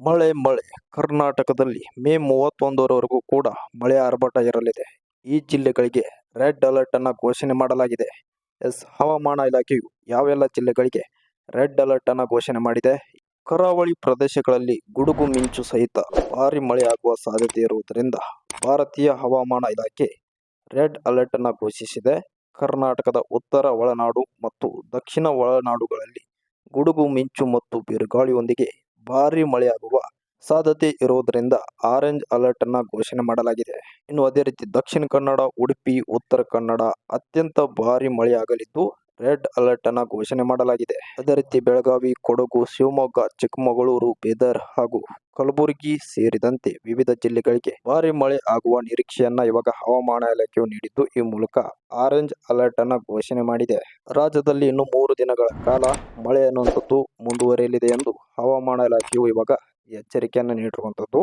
ಮಳೆ ಮಳೆ. ಕರ್ನಾಟಕದಲ್ಲಿ ಮೇ ಮೂವತ್ತೊಂದರವರೆಗೂ ಕೂಡ ಮಳೆ ಆರ್ಭಟ ಇರಲಿದೆ. ಈ ಜಿಲ್ಲೆಗಳಿಗೆ ರೆಡ್ ಅಲರ್ಟ್ ಅನ್ನು ಘೋಷಣೆ ಮಾಡಲಾಗಿದೆ. ಎಸ್, ಹವಾಮಾನ ಇಲಾಖೆಯು ಯಾವೆಲ್ಲ ಜಿಲ್ಲೆಗಳಿಗೆ ರೆಡ್ ಅಲರ್ಟ್ ಅನ್ನು ಘೋಷಣೆ ಮಾಡಿದೆ? ಕರಾವಳಿ ಪ್ರದೇಶಗಳಲ್ಲಿ ಗುಡುಗು ಮಿಂಚು ಸಹಿತ ಭಾರಿ ಮಳೆ ಆಗುವ ಸಾಧ್ಯತೆ ಇರುವುದರಿಂದ ಭಾರತೀಯ ಹವಾಮಾನ ಇಲಾಖೆ ರೆಡ್ ಅಲರ್ಟ್ ಅನ್ನು ಘೋಷಿಸಿದೆ. ಕರ್ನಾಟಕದ ಉತ್ತರ ಒಳನಾಡು ಮತ್ತು ದಕ್ಷಿಣ ಒಳನಾಡುಗಳಲ್ಲಿ ಗುಡುಗು, ಮಿಂಚು ಮತ್ತು ಬಿರುಗಾಳಿಯೊಂದಿಗೆ ಭಾರಿ ಮಳೆಯಾಗುವ ಸಾಧ್ಯತೆ ಇರುವುದರಿಂದ ಆರೆಂಜ್ ಅಲರ್ಟ್ ಅನ್ನ ಘೋಷಣೆ ಮಾಡಲಾಗಿದೆ. ಇನ್ನು ಅದೇ ರೀತಿ ದಕ್ಷಿಣ ಕನ್ನಡ, ಉಡುಪಿ, ಉತ್ತರ ಕನ್ನಡ ಅತ್ಯಂತ ಭಾರಿ ಮಳೆಯಾಗಲಿದ್ದು ರೆಡ್ ಅಲರ್ಟ್ ಅನ್ನ ಘೋಷಣೆ ಮಾಡಲಾಗಿದೆ. ಅದೇ ರೀತಿ ಬೆಳಗಾವಿ, ಕೊಡಗು, ಶಿವಮೊಗ್ಗ, ಚಿಕ್ಕಮಗಳೂರು, ಬೀದರ್ ಹಾಗೂ ಕಲಬುರಗಿ ಸೇರಿದಂತೆ ವಿವಿಧ ಜಿಲ್ಲೆಗಳಿಗೆ ಭಾರಿ ಮಳೆ ಆಗುವ ನಿರೀಕ್ಷೆಯನ್ನ ಇವಾಗ ಹವಾಮಾನ ಇಲಾಖೆಯು ನೀಡಿದ್ದು ಈ ಮೂಲಕ ಆರೆಂಜ್ ಅಲರ್ಟ್ ಅನ್ನ ಘೋಷಣೆ ಮಾಡಿದೆ. ರಾಜ್ಯದಲ್ಲಿ ಇನ್ನು ಮೂರು ದಿನಗಳ ಕಾಲ ಮಳೆ ಅನ್ನುವಂಥದ್ದು ಮುಂದುವರಿಯಲಿದೆ ಎಂದು ಹವಾಮಾನ ಇಲಾಖೆಯು ಇವಾಗ ಎಚ್ಚರಿಕೆಯನ್ನು ನೀಡಿರುವಂಥದ್ದು